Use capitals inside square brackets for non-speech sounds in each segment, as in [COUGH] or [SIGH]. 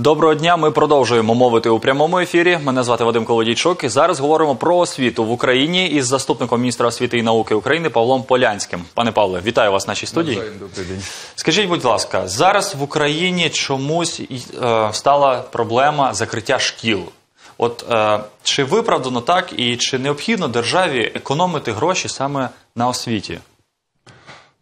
Доброго дня. Ми продовжуємо мовити у прямому ефірі. Мене звати Вадим Колодійчук. І зараз говоримо про освіту в Україні із заступником міністра освіти і науки України Павлом Полянським. Пане Павле, вітаю вас в нашій студії. Добрий день. Скажіть, будь ласка, зараз в Україні чомусь е, стала проблема закриття шкіл. От е, чи виправдано так, і чи необхідно державі економити гроші саме на освіті?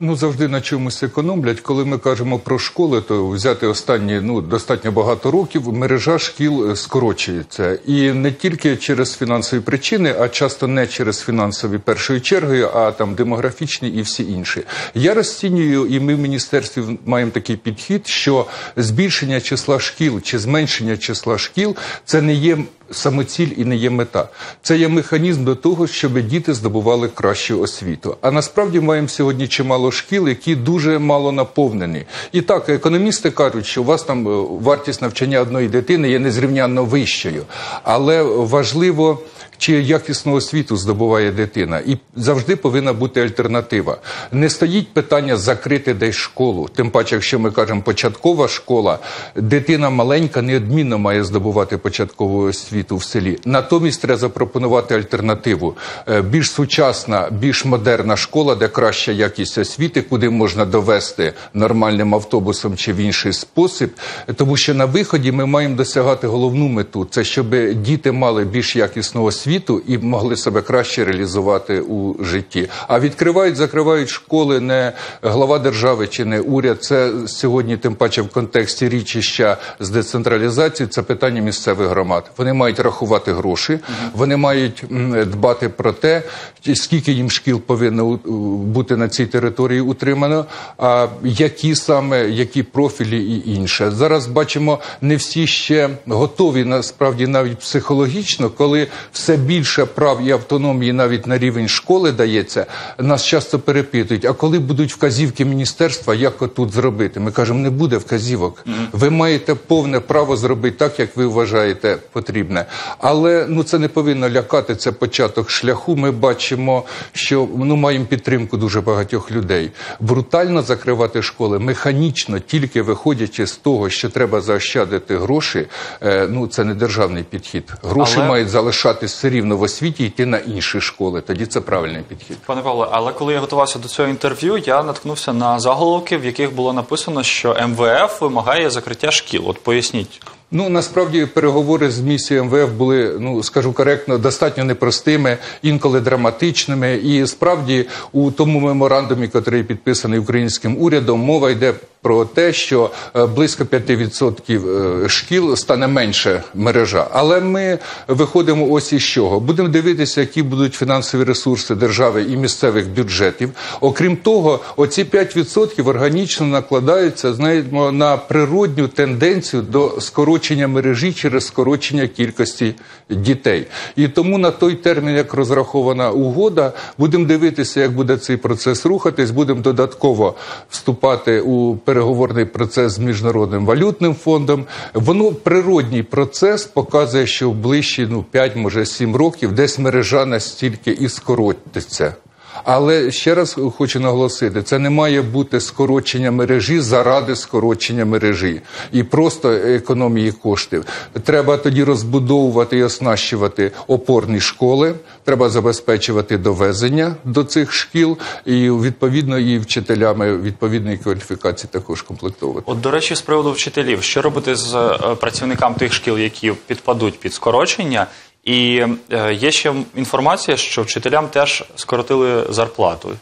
Ну, завжди на чомусь економлять. Коли ми кажемо про школи, то взяти останні ну достатньо багато років мережа шкіл е, скорочується, і не тільки через фінансові причини, а часто не через фінансові першої черги, а там демографічні і всі інші. Я розцінюю, і ми в міністерстві маємо такий підхід, що збільшення числа шкіл чи зменшення числа шкіл це не є самоціль і не є мета. Це є механізм до того, щоб діти здобували кращу освіту. А насправді маємо сьогодні чимало шкіл, які дуже мало наповнені. І так, економісти кажуть, що у вас там е, вартість навчання одної дитини є незрівнянно вищою, але важливо чи якісну освіту здобуває дитина, і завжди повинна бути альтернатива. Не стоїть питання закрити десь школу. Тим паче, якщо ми кажемо початкова школа, дитина маленька неодмінно має здобувати початкову освіту в селі. Натомість треба запропонувати альтернативу. Е, більш сучасна, більш модерна школа, де краща якість освіти, куди можна довести нормальним автобусом чи в інший спосіб. Тому що на виході ми маємо досягати головну мету це щоб діти мали більш якісну освіту світу і могли себе краще реалізувати у житті. А відкривають, закривають школи не глава держави чи не уряд. Це сьогодні, тим паче, в контексті річища з децентралізації. Це питання місцевих громад. Вони мають рахувати гроші, вони мають дбати про те, скільки їм шкіл повинно бути на цій території утримано, а які саме які профілі і інше. Зараз бачимо, не всі ще готові насправді навіть психологічно, коли все більше прав і автономії навіть на рівень школи дається, нас часто перепитують. А коли будуть вказівки міністерства, як отут зробити? Ми кажемо, не буде вказівок. Ви маєте повне право зробити так, як ви вважаєте потрібне. Але ну це не повинно лякати. Це початок шляху. Ми бачимо, що ну маємо підтримку дуже багатьох людей. Брутально закривати школи механічно, тільки виходячи з того, що треба заощадити гроші. Е, ну це не державний підхід. Гроші Але... мають залишатися все рівно в освіті йти на інші школи. Тоді це правильний підхід. Пане Павло, але коли я готувався до цього інтерв'ю, я наткнувся на заголовки, в яких було написано, що МВФ вимагає закриття шкіл. От поясніть. Ну насправді переговори з місією МВФ були, ну скажу коректно, достатньо непростими, інколи драматичними. І справді у тому меморандумі, який підписаний українським урядом, мова йде про те, що е, близько 5% е, шкіл стане менше мережа. Але ми виходимо ось із чого. Будемо дивитися, які будуть фінансові ресурси держави і місцевих бюджетів. Окрім того, оці 5% органічно накладаються знаємо, на природню тенденцію до скорочення мережі через скорочення кількості дітей. І тому на той термін, як розрахована угода, будемо дивитися, як буде цей процес рухатись. Будемо додатково вступати у переговори переговорний процес з міжнародним валютним фондом. Воно природній процес показує, що в ближчі ну 5, може 7 років десь мережа настільки і скоротиться. Але ще раз хочу наголосити: це не має бути скорочення мережі заради скорочення мережі і просто економії коштів. Треба тоді розбудовувати і оснащувати опорні школи. Треба забезпечувати довезення до цих шкіл, і відповідно і вчителями відповідної кваліфікації також комплектовувати. От до речі, з приводу вчителів, що робити з е, працівниками тих шкіл, які підпадуть під скорочення. І е, є ще інформація, що вчителям теж скоротили зарплату.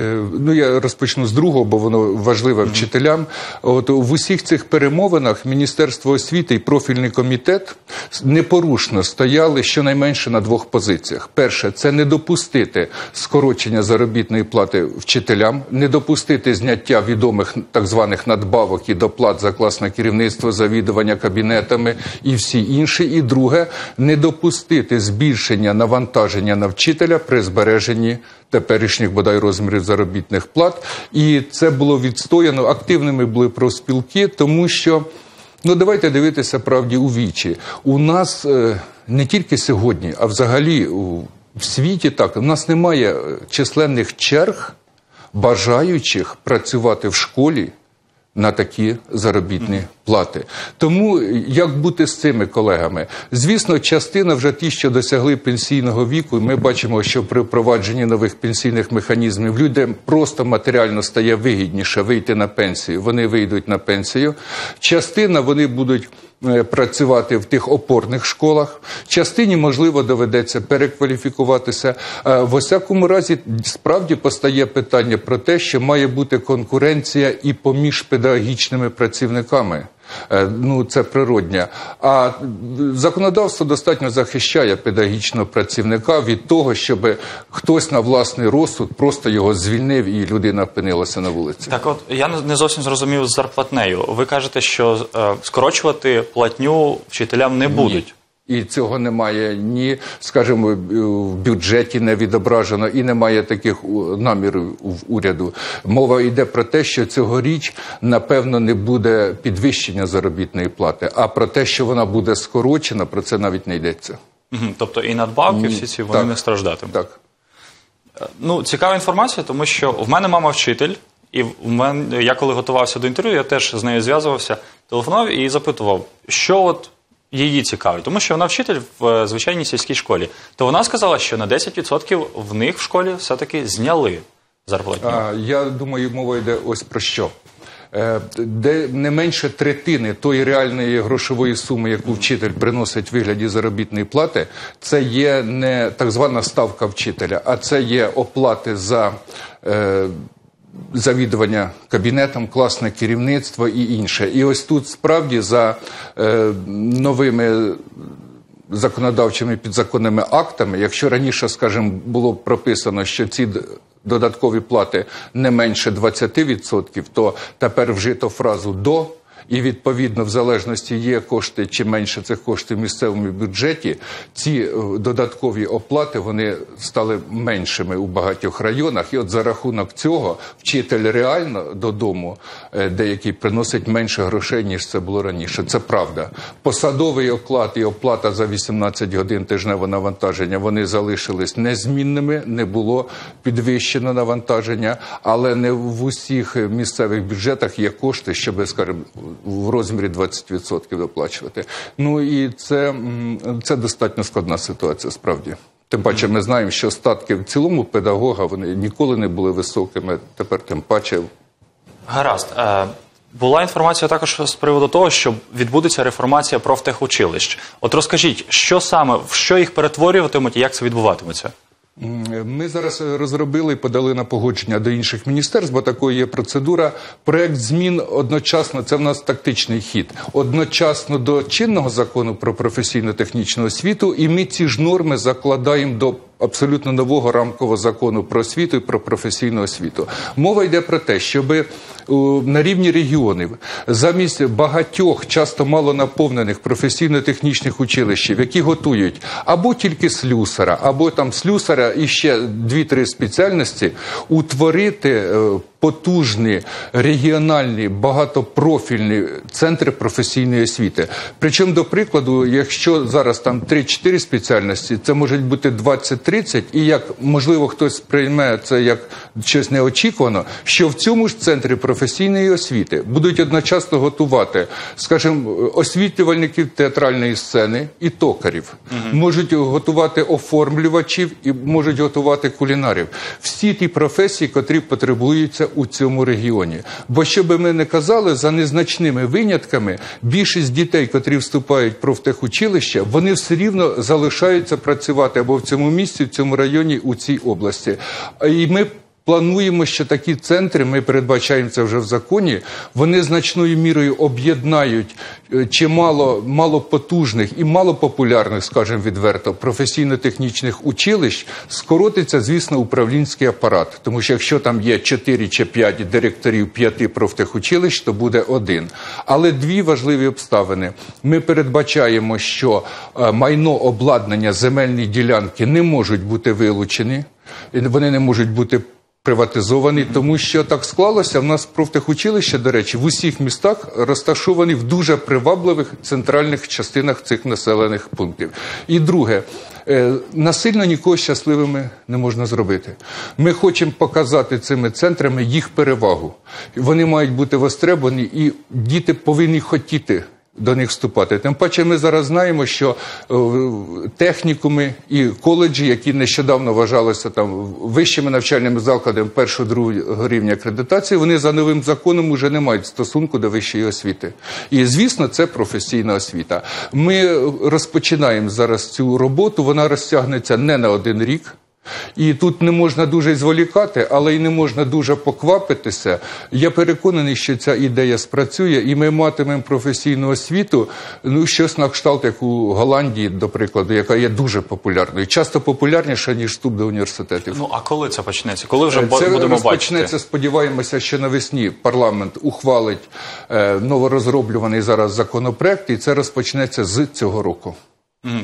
Е, ну, я розпочну з другого, бо воно важливе вчителям. От в усіх цих перемовинах Міністерство освіти і профільний комітет непорушно стояли щонайменше на двох позиціях: перше це не допустити скорочення заробітної плати вчителям, не допустити зняття відомих так званих надбавок і доплат за класне керівництво, завідування кабінетами і всі інші. І друге не допустити збільшення навантаження на вчителя при збереженні теперішніх бодай розмірів заробітних плат. І це було відстояно. Активними були профспілки, тому що. Ну, давайте дивитися правді у вічі. У нас е, не тільки сьогодні, а взагалі в світі так у нас немає е, численних черг, бажаючих працювати в школі на такі заробітні плати. Тому як бути з цими колегами? Звісно, частина вже ті, що досягли пенсійного віку, ми бачимо, що при впровадженні нових пенсійних механізмів людям просто матеріально стає вигідніше вийти на пенсію. Вони вийдуть на пенсію. Частина вони будуть. е, Працювати в тих опорних школах, частині можливо доведеться перекваліфікуватися. Е, В усякому разі, справді постає питання про те, що має бути конкуренція і поміж педагогічними працівниками. Е, Ну, це природня. А законодавство достатньо захищає педагогічного працівника від того, щоб хтось на власний розсуд просто його звільнив і людина опинилася на вулиці. Так, от я не- зовсім зрозумів з зарплатнею. Ви кажете, що е, скорочувати платню вчителям не будуть. І цього немає ні, скажімо, в бюджеті не відображено, і немає таких намірів в уряду. Мова йде про те, що цьогоріч, напевно, не буде підвищення заробітної плати, а про те, що вона буде скорочена, про це навіть не йдеться. Тобто і надбавки всі ці вони так. не страждатимуть. Так. Ну, цікава інформація, тому що в мене мама вчитель, і в мене, я коли готувався до інтерв'ю, я теж з нею зв'язувався, телефонував і запитував, що от її цікавить. Тому що вона вчитель в е, звичайній сільській школі. То вона сказала, що на 10% в них в школі все-таки зняли зарплатню. Я думаю, мова йде ось про що. Е, Де не менше третини тої реальної грошової суми, яку вчитель приносить в вигляді заробітної плати, це є не так звана ставка вчителя, а це є оплати за е, завідування кабінетом, класне керівництво і інше. І ось тут справді за е, новими законодавчими підзаконними актами, якщо раніше, скажімо, було прописано, що ці додаткові плати не менше 20%, то тепер вжито фразу до. І відповідно, в залежності є кошти чи менше цих коштів в місцевому бюджеті, ці е, додаткові оплати вони стали меншими у багатьох районах. І от за рахунок цього вчитель реально додому е, деякий приносить менше грошей ніж це було раніше. Це правда. Посадовий оклад і оплата за 18 годин тижневого навантаження вони залишились незмінними, не було підвищено навантаження, але не в усіх місцевих бюджетах є кошти, щоб скажімо, в розмірі 20% доплачувати. Ну і це, це достатньо складна ситуація, справді. Тим паче, ми знаємо, що статки в цілому педагога вони ніколи не були високими. Тепер тим паче Гаразд. Е, була інформація також з приводу того, що відбудеться реформація профтехучилищ. От розкажіть, що саме, в що їх перетворюватимуть і як це відбуватиметься? Ми зараз розробили і подали на погодження до інших міністерств, бо такою є процедура. Проект змін одночасно, це в нас тактичний хід, одночасно до чинного закону про професійно-технічну освіту, і ми ці ж норми закладаємо до абсолютно нового рамкового закону про освіту і про професійну освіту. Мова йде про те, щоб на рівні регіонів замість багатьох, часто мало наповнених професійно-технічних училищів, які готують або тільки слюсара, або там слюсара і ще дві-три спеціальності, утворити е, потужні регіональні багатопрофільні центри професійної освіти. Причому, до прикладу, якщо зараз там 3-4 спеціальності, це можуть бути 20-30, і як можливо хтось прийме це як щось неочікувано, що в цьому ж центрі професійної освіти будуть одночасно готувати, скажімо, освітлювальників театральної сцени і токарів, можуть готувати оформлювачів і можуть готувати кулінарів. Всі ті професії, котрі потребуються у цьому регіоні. Бо що би ми не казали, за незначними винятками більшість дітей, котрі вступають в профтехучилище, вони все рівно залишаються працювати або в цьому місці, в цьому районі, у цій області. І ми Плануємо, що такі центри, ми передбачаємо це вже в законі, вони значною мірою об'єднають е, чимало малопотужних і малопопулярних, скажімо відверто, професійно-технічних училищ, скоротиться, звісно, управлінський апарат. Тому що якщо там є 4 чи 5 директорів 5 профтехучилищ, то буде один. Але дві важливі обставини. Ми передбачаємо, що е, майно обладнання земельні ділянки не можуть бути вилучені, вони не можуть бути приватизований, тому що так склалося. В нас профтехучилища, до речі, в усіх містах розташовані в дуже привабливих центральних частинах цих населених пунктів. І друге, е, насильно нікого щасливими не можна зробити. Ми хочемо показати цими центрами їх перевагу. Вони мають бути востребовані, і діти повинні хотіти до них вступати. Тим паче, ми зараз знаємо, що е, технікуми і коледжі, які нещодавно вважалися там вищими навчальними закладами першого другого рівня акредитації, вони за новим законом вже не мають стосунку до вищої освіти. І звісно, це професійна освіта. Ми розпочинаємо зараз цю роботу. Вона розтягнеться не на один рік. І тут не можна дуже зволікати, але й не можна дуже поквапитися. Я переконаний, що ця ідея спрацює, і ми матимемо професійну освіту, ну щось на кшталт, як у Голландії, до прикладу, яка є дуже популярною, часто популярніша ніж вступ до університетів. Ну а коли це почнеться? Коли вже бо- Це будемо розпочнеться, сподіваємося, що навесні парламент ухвалить е, новорозроблюваний зараз законопроект, і це розпочнеться з цього року.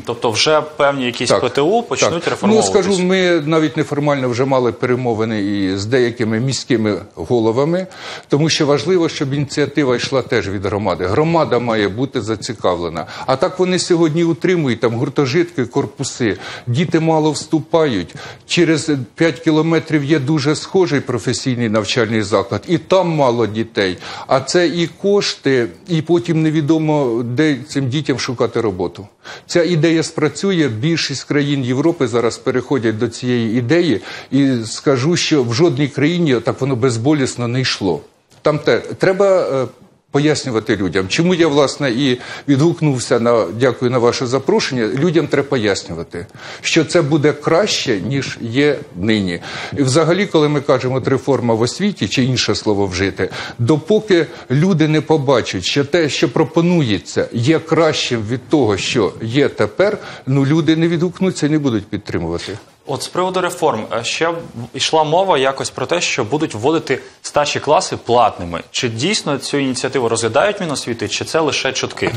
Тобто вже певні якісь ПТУ почнуть так. Ну, скажу, ми навіть неформально вже мали перемовини і з деякими міськими головами, тому що важливо, щоб ініціатива йшла теж від громади. Громада має бути зацікавлена. А так вони сьогодні утримують там гуртожитки, корпуси. Діти мало вступають. Через 5 кілометрів є дуже схожий професійний навчальний заклад, і там мало дітей. А це і кошти, і потім невідомо, де цим дітям шукати роботу. Ця ідея спрацює. Більшість країн Європи зараз переходять до цієї ідеї, і скажу, що в жодній країні так воно безболісно не йшло. Там те треба. Пояснювати людям, чому я власне і відгукнувся на дякую на ваше запрошення. Людям треба пояснювати, що це буде краще ніж є нині. І взагалі, коли ми кажемо реформа в освіті чи інше слово вжити, допоки люди не побачать, що те, що пропонується, є кращим від того, що є тепер, ну люди не відгукнуться не будуть підтримувати. От з приводу реформ е, ще йшла мова якось про те, що будуть вводити старші класи платними. Чи дійсно цю ініціативу розглядають Міносвіти, чи це лише чутки?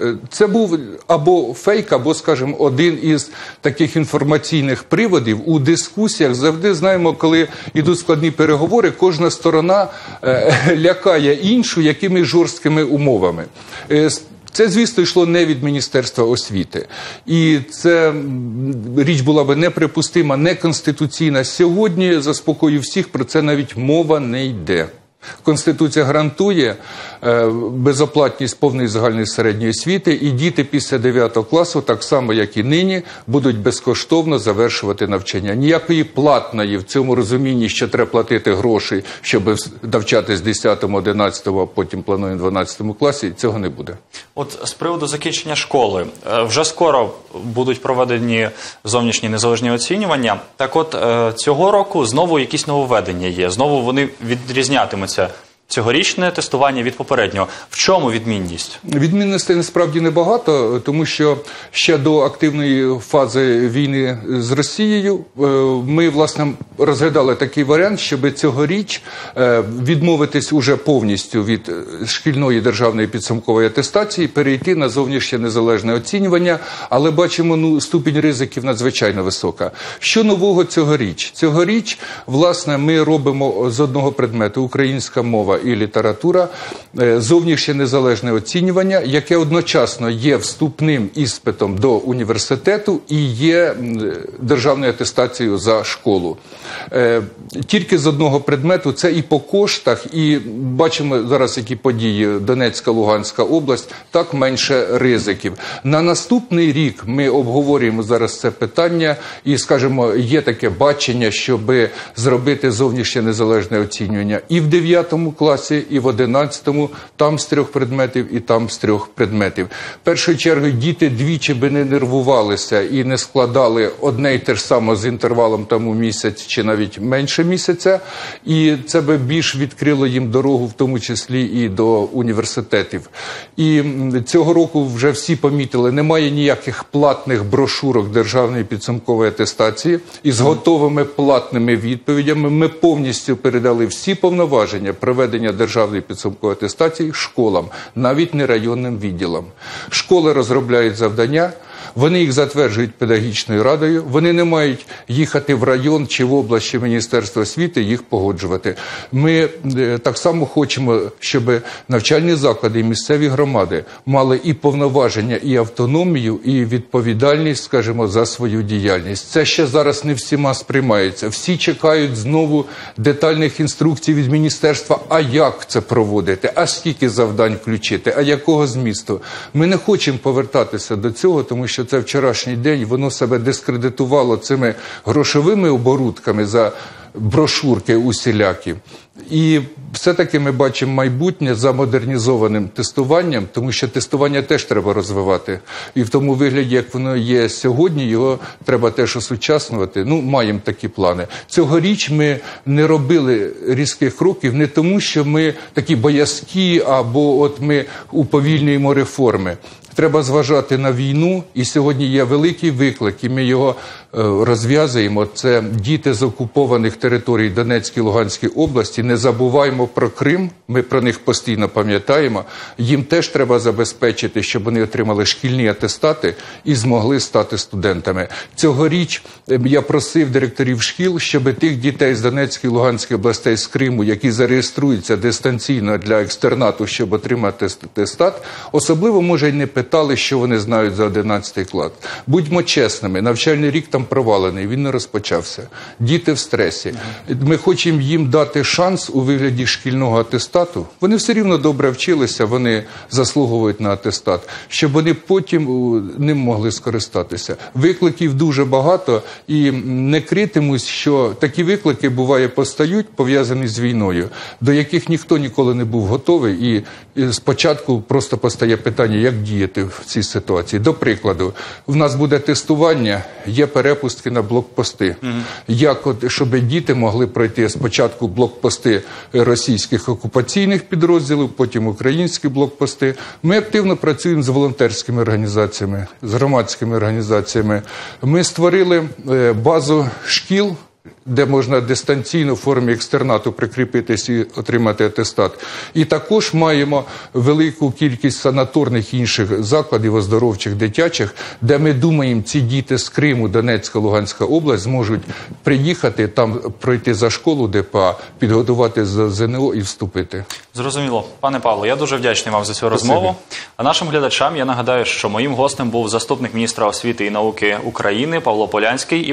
Е, Це був або фейк, або, скажімо, один із таких інформаційних приводів у дискусіях. Завжди знаємо, коли йдуть складні переговори, кожна сторона е, [LAUGHS] лякає іншу якимись жорсткими умовами. Це, звісно, йшло не від Міністерства освіти. І це річ була би неприпустима, неконституційна. Сьогодні, заспокою всіх, про це навіть мова не йде. Конституція гарантує е, безоплатність повної загальної середньої освіти, і діти після 9 класу, так само як і нині, будуть безкоштовно завершувати навчання. Ніякої платної в цьому розумінні, що треба платити гроші, щоб навчатись з 10, 11, а потім плануємо 12 класі, цього не буде. От з приводу закінчення школи е, вже скоро будуть проведені зовнішні незалежні оцінювання. Так, от е, цього року знову якісь нововведення є. Знову вони відрізнятимуться. Цьогорічне тестування від попереднього. В чому відмінність? Відмінностей насправді небагато, тому що ще до активної фази війни з Росією е, ми власне розглядали такий варіант, щоб цьогоріч е, відмовитись уже повністю від е, шкільної державної підсумкової атестації, перейти на зовнішнє незалежне оцінювання, але бачимо, ну ступінь ризиків надзвичайно висока. Що нового цьогоріч? Цьогоріч, власне, ми робимо з одного предмету українська мова і література, е, зовнішнє незалежне оцінювання, яке одночасно є вступним іспитом до університету і є державною атестацією за школу. Е, Тільки з одного предмету це і по коштах, і бачимо зараз, які події Донецька, Луганська область, так менше ризиків. На наступний рік ми обговорюємо зараз це питання, і скажімо, є таке бачення, щоб зробити зовнішнє незалежне оцінювання і в 9 класі, і в 11, там з трьох предметів, і там з трьох предметів. В першу чергу діти двічі би не нервувалися і не складали одне й те ж саме з інтервалом там у місяць чи навіть менше місяця, і це би більш відкрило їм дорогу, в тому числі і до університетів. І цього року вже всі помітили, немає ніяких платних брошурок державної підсумкової атестації із готовими платними відповідями. Ми повністю передали всі повноваження проведення державної підсумкової атестації школам, навіть не районним відділам. Школи розробляють завдання. Вони їх затверджують педагогічною радою. Вони не мають їхати в район чи в область чи Міністерство освіти їх погоджувати. Ми е, так само хочемо, щоб навчальні заклади і місцеві громади мали і повноваження, і автономію, і відповідальність, скажімо, за свою діяльність. Це ще зараз не всіма сприймається. Всі чекають знову детальних інструкцій від міністерства. А як це проводити? А скільки завдань включити? А якого змісту? Ми не хочемо повертатися до цього, тому що це вчорашній день. Воно себе дискредитувало цими грошовими оборудками за брошурки усілякі. І все-таки ми бачимо майбутнє за модернізованим тестуванням, тому що тестування теж треба розвивати. І в тому вигляді, як воно є сьогодні, його треба теж осучаснювати. Ну, маємо такі плани. Цьогоріч ми не робили різких кроків не тому, що ми такі боязкі, або от ми уповільнюємо реформи. Треба зважати на війну, і сьогодні є великий виклик, і ми його е, розв'язуємо. Це діти з окупованих територій Донецької Луганської області. Не забуваємо про Крим. Ми про них постійно пам'ятаємо. Їм теж треба забезпечити, щоб вони отримали шкільні атестати і змогли стати студентами. Цьогоріч е, я просив директорів шкіл, щоб тих дітей з Донецької Луганської областей з Криму, які зареєструються дистанційно для екстернату, щоб отримати атестат, особливо може й не питали, що вони знають за 11 клас. Будьмо чесними, навчальний рік там провалений, він не розпочався. Діти в стресі. Ми хочемо їм дати шанс у вигляді шкільного атестату. Вони все рівно добре вчилися, вони заслуговують на атестат, щоб вони потім ним могли скористатися. Викликів дуже багато, і не критимусь, що такі виклики буває постають, пов'язані з війною, до яких ніхто ніколи не був готовий. І спочатку просто постає питання, як діяти в цій ситуації. До прикладу, в нас буде тестування, є перепустки на блокпости. Як от щоб діти могли пройти спочатку блокпости російських окупаційних підрозділів, потім українські блокпости. Ми активно працюємо з волонтерськими організаціями, з громадськими організаціями. Ми створили е, базу шкіл де можна дистанційно в формі екстернату прикріпитись і отримати атестат. І також маємо велику кількість санаторних інших закладів оздоровчих дитячих, де ми думаємо, ці діти з Криму, Донецька, Луганська область зможуть приїхати там, пройти за школу ДПА, підготувати за ЗНО і вступити. Зрозуміло, пане Павло, я дуже вдячний вам за цю розмову. А нашим глядачам я нагадаю, що моїм гостем був заступник міністра освіти і науки України Павло Полянський. І